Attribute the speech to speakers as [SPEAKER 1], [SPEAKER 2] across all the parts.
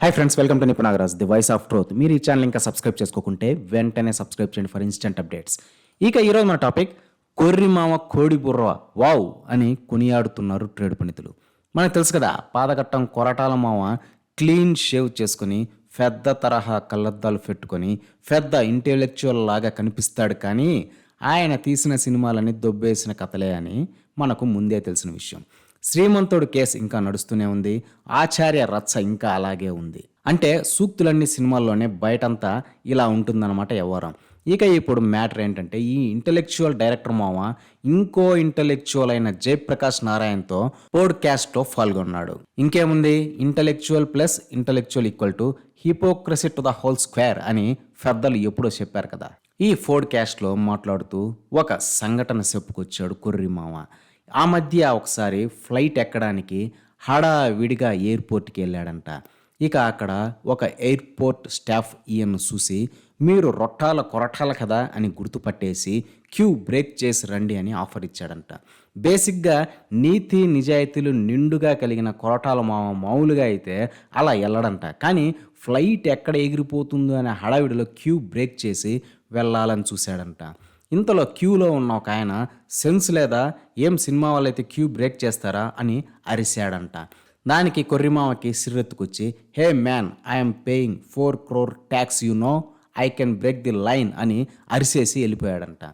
[SPEAKER 1] Hi friends welcome to Nipunagaraj the voice of truth మీరు ఈ channel ఇంకా సబ్స్క్రైబ్ చేసుకోకుంటే వెంటనే సబ్స్క్రైబ్ చేయండి ఫర్ ఇన్స్టెంట్ అప్డేట్స్ ఇక ఈరోజు మన టాపిక్ కొర్రి మామ కోడి బుర్ర వావ్ అని కొనియాడుతున్నారు ట్రేడ్ పండితులు. మనకు తెలుసు కదా పాదగట్టం కొరటాల మామ క్లీన్ షేవ్ చేసుకుని పెద్ద తరహా కళ్ళద్దాలు పెట్టుకొని పెద్ద ఇంటెలెక్చువల్ లాగా కనిపిస్తాడు కానీ ఆయన తీసిన సినిమాలని దొబ్బేసిన కథలే అని మనకు ముందే తెలిసిన విషయం. శ్రీమంతుడు కేసు ఇంకా నడుస్తూనే ఉంది. ఆచార్య రచ్చ ఇంకా అలాగే ఉంది. అంటే సూక్తులన్నీ సినిమాల్లోనే బయటంతా ఇలా ఉంటుందన్నమాట వ్యవహారం. ఇక ఇప్పుడు మ్యాటర్ ఏంటంటే ఈ ఇంటలెక్చువల్ డైరెక్టర్ మామ ఇంకో ఇంటలెక్చువల్ అయిన జయప్రకాష్ నారాయణతో పోడ్కాస్ట్లో పాల్గొన్నాడు. ఇంకేముంది? Intellectual plus intellectual equal to hypocrisy to the whole square అని పెద్దలు ఎప్పుడో చెప్పారు కదా. ఈ పోడ్కాస్ట్లో మాట్లాడుతూ ఒక సంఘటన చెప్పుకొచ్చాడు కుర్రి మామ. ఆ మధ్య ఒకసారి ఫ్లైట్ ఎక్కడానికి హడావిడిగా ఎయిర్పోర్ట్కి వెళ్ళాడంట. ఇక అక్కడ ఒక ఎయిర్పోర్ట్ స్టాఫ్ ఈయన్ను చూసి మీరు రొట్టాల కొరటాల కదా? అని గుర్తుపట్టేసి క్యూ బ్రేక్ చేసి రండి అని ఆఫర్ ఇచ్చాడంట. బేసిక్గా నీతి నిజాయితీలు నిండుగా కలిగిన కొరటాల మామ మామూలుగా అయితే అలా వెళ్ళడంట. కానీ ఫ్లైట్ ఎక్కడ ఎగిరిపోతుందో అనే హడావిడిలో క్యూ బ్రేక్ చేసి వెళ్ళాలని చూశాడంట. ఇంతలో క్యూలో ఉన్న ఒక ఆయన సెన్స్ లేదా? ఏం సినిమా వాళ్ళైతే క్యూ బ్రేక్ చేస్తారా? అని అరిశాడంట. దానికి కొర్రిమామకి సిర్రెత్తుకొచ్చి hey man I'm paying four crore tax you know? I can break the line అని అరిసేసి వెళ్ళిపోయాడంట.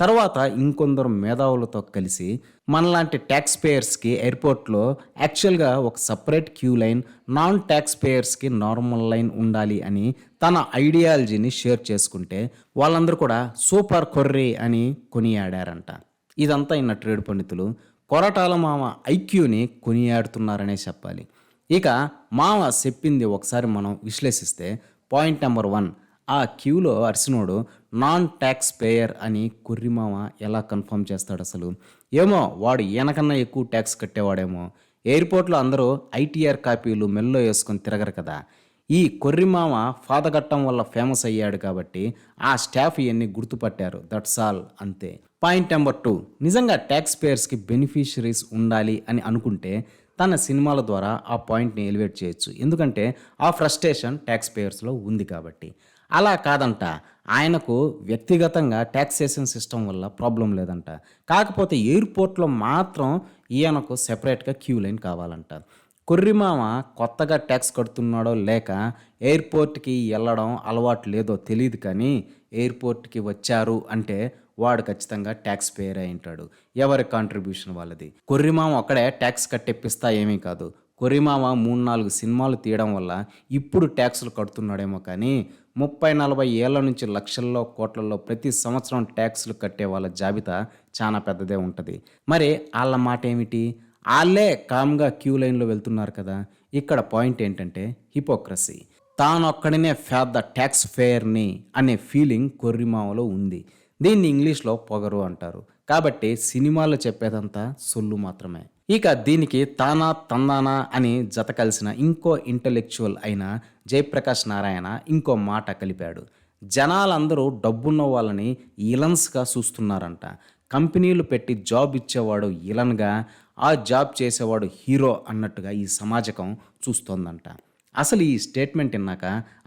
[SPEAKER 1] తర్వాత ఇంకొందరు మేధావులతో కలిసి మనలాంటి ట్యాక్స్ పేయర్స్కి ఎయిర్పోర్ట్లో యాక్చువల్గా ఒక separate queue line non tax పేయర్స్కి normal line ఉండాలి అని తన ఐడియాలజీని షేర్ చేసుకుంటే వాళ్ళందరూ కూడా సూపర్ కొర్రీ అని కొనియాడారంట. ఇదంతా ఇన్న ట్రేడ్ పండితులు కొరటాల మామ ఐక్యూని కొనియాడుతున్నారనే చెప్పాలి. ఇక మామ చెప్పింది ఒకసారి మనం విశ్లేషిస్తే పాయింట్ నెంబర్ వన్ ఆ క్యూలో అర్సినోడు నాన్ ట్యాక్స్ పేయర్ అని కుర్రిమామ ఎలా కన్ఫర్మ్ చేస్తాడు అసలు? ఏమో వాడు ఈయనకన్నా ఎక్కువ ట్యాక్స్ కట్టేవాడేమో. ఎయిర్పోర్ట్లో అందరూ ఐటీఆర్ కాపీలు మెల్లో వేసుకొని తిరగరు కదా. ఈ కొర్రిమామ ఫాదగట్టం వల్ల ఫేమస్ అయ్యాడు కాబట్టి ఆ స్టాఫ్ ఇవన్నీ గుర్తుపట్టారు. దట్స్ ఆల్ అంతే. పాయింట్ నెంబర్ టూ నిజంగా ట్యాక్స్ పేయర్స్కి బెనిఫిషరీస్ ఉండాలి అని అనుకుంటే తన సినిమాల ద్వారా ఆ పాయింట్ని ఎలివేట్ చేయొచ్చు. ఎందుకంటే ఆ ఫ్రస్ట్రేషన్ ట్యాక్స్ పేయర్స్లో ఉంది కాబట్టి. అలా కాదంట. ఆయనకు వ్యక్తిగతంగా ట్యాక్సేషన్ సిస్టమ్ వల్ల ప్రాబ్లం లేదంట. కాకపోతే ఎయిర్పోర్ట్లో మాత్రం ఈయనకు సెపరేట్గా క్యూ లైన్ కావాలంట. కొర్రిమామ కొత్తగా ట్యాక్స్ కడుతున్నాడో లేక ఎయిర్పోర్ట్కి వెళ్ళడం అలవాటు లేదో తెలియదు కానీ ఎయిర్పోర్ట్కి వచ్చారు అంటే వాడు ఖచ్చితంగా ట్యాక్స్ పేయర్ అయి ఉంటాడు. ఎవరి కాంట్రిబ్యూషన్ వాళ్ళది? కొర్రిమామ ఒక్కడే ట్యాక్స్ కట్టెప్పిస్తా ఏమీ కాదు. కొరిమామ మూడు నాలుగు సినిమాలు తీయడం వల్ల ఇప్పుడు ట్యాక్సులు కడుతున్నాడేమో కానీ ముప్పై నలభై ఏళ్ళ నుంచి లక్షల్లో కోట్లలో ప్రతి సంవత్సరం ట్యాక్సులు కట్టే వాళ్ళ జాబితా చాలా పెద్దదే ఉంటుంది. మరి వాళ్ళ మాట ఏమిటి? వాళ్ళే కామ్గా క్యూ లైన్లో వెళ్తున్నారు కదా. ఇక్కడ పాయింట్ ఏంటంటే హిపోక్రసీ. తానొక్కడినే పెద్ద ట్యాక్స్ ఫేర్ని అనే ఫీలింగ్ కొర్రిమామలో ఉంది. దీన్ని ఇంగ్లీష్లో పొగరు అంటారు. కాబట్టి సినిమాలో చెప్పేదంతా సొల్లు మాత్రమే. ఇక దీనికి తానా తందానా అని జత కలిసిన ఇంకో ఇంటలెక్చువల్ అయిన జయప్రకాష్ నారాయణ ఇంకో మాట కలిపాడు. జనాలందరూ డబ్బున్న వాళ్ళని ఇలన్స్గా చూస్తున్నారంట. కంపెనీలు పెట్టి జాబ్ ఇచ్చేవాడు ఇలన్గా ఆ జాబ్ చేసేవాడు హీరో అన్నట్టుగా ఈ సమాజకం చూస్తోందంట. అసలు ఈ స్టేట్మెంట్ విన్నాక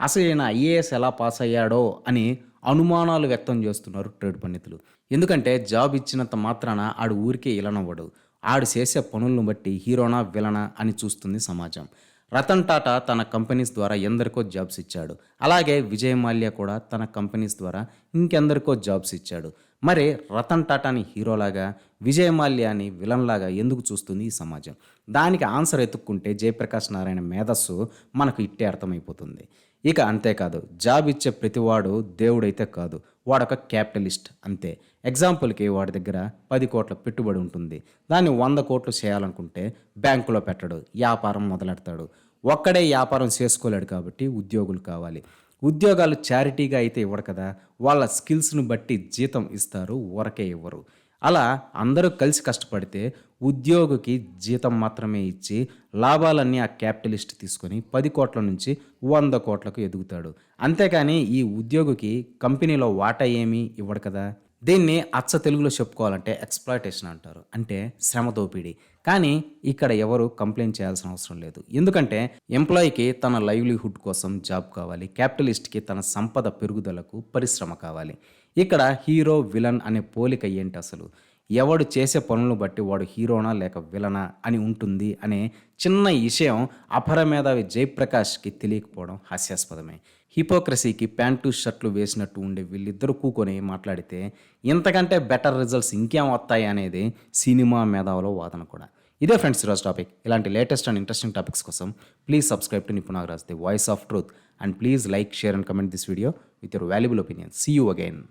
[SPEAKER 1] అసలు ఈయన ఐఏఎస్ ఎలా పాస్ అయ్యాడో అని అనుమానాలు వ్యక్తం చేస్తున్నారు ట్రేడ్ పండితులు. ఎందుకంటే జాబ్ ఇచ్చినంత మాత్రాన ఆడు ఊరికే ఇలనవ్వడు. ఆడు చేసే పనులను బట్టి హీరోనా విలనా అని చూస్తుంది సమాజం. రతన్ టాటా తన కంపెనీస్ ద్వారా ఎందరికో జాబ్స్ ఇచ్చాడు. అలాగే విజయ్ మాల్యా కూడా తన కంపెనీస్ ద్వారా ఇంకెందరికో జాబ్స్ ఇచ్చాడు. మరి రతన్ టాటాని హీరోలాగా విజయ్ మాల్యాని విలన్లాగా ఎందుకు చూస్తుంది ఈ సమాజం? దానికి ఆన్సర్ ఎత్తుక్కుంటే జయప్రకాష్ నారాయణ మేధస్సు మనకు ఇట్టే అర్థమైపోతుంది. ఇక అంతేకాదు జాబ్ ఇచ్చే ప్రతివాడు దేవుడైతే కాదు. వాడొక క్యాపిటలిస్ట్ అంతే. ఎగ్జాంపుల్కి వాడి దగ్గర పది కోట్ల పెట్టుబడి ఉంటుంది. దాన్ని వంద కోట్లు చేయాలనుకుంటే బ్యాంకులో పెట్టడు వ్యాపారం మొదలెడతాడు. ఒక్కడే వ్యాపారం చేసుకోలేడు కాబట్టి ఉద్యోగులు కావాలి. ఉద్యోగాలు చారిటీగా అయితే ఇవ్వడు కదా వాళ్ళ స్కిల్స్ను బట్టి జీతం ఇస్తారు ఊరకే ఇవ్వరు. అలా అందరూ కలిసి కష్టపడితే ఉద్యోగికి జీతం మాత్రమే ఇచ్చి లాభాలన్నీ ఆ క్యాపిటలిస్ట్ తీసుకొని పది కోట్ల నుంచి వంద కోట్లకు ఎదుగుతాడు. అంతేకాని ఈ ఉద్యోగికి కంపెనీలో వాటా ఏమీ ఇవ్వడు కదా. దీన్ని అచ్చ తెలుగులో చెప్పుకోవాలంటే ఎక్స్ప్లాయిటేషన్ అంటారు. అంటే శ్రమ దోపిడీ. కానీ ఇక్కడ ఎవరు కంప్లైంట్ చేయాల్సిన అవసరం లేదు. ఎందుకంటే ఎంప్లాయీకి తన లైవ్లీహుడ్ కోసం జాబ్ కావాలి. క్యాపిటలిస్ట్కి తన సంపద పెరుగుదలకు పరిశ్రమ కావాలి. ఇక్కడ హీరో విలన్ అనే పోలిక ఏంటి అసలు? ఎవడు చేసే పనులను బట్టి వాడు హీరోనా లేక విలనా అని ఉంటుంది అనే చిన్న విషయం అపరమేధావి జయప్రకాష్కి తెలియకపోవడం హాస్యాస్పదమే. హిపోక్రసీకి ప్యాంటు షర్ట్లు వేసినట్టు ఉండే వీళ్ళిద్దరూ కూకొని మాట్లాడితే ఇంతకంటే బెటర్ రిజల్ట్స్ ఇంకేం వస్తాయి? అనేది సినిమా మేధావుల వాదన కూడా. ఇదే ఫ్రెండ్స్ ఈరోజు టాపిక్. ఇలాంటి లేటెస్ట్ అండ్ ఇంట్రెస్టింగ్ టాపిక్స్ కోసం please subscribe to Nipunagaraj the voice of truth. And please like share and comment this video with your valuable opinion. See you again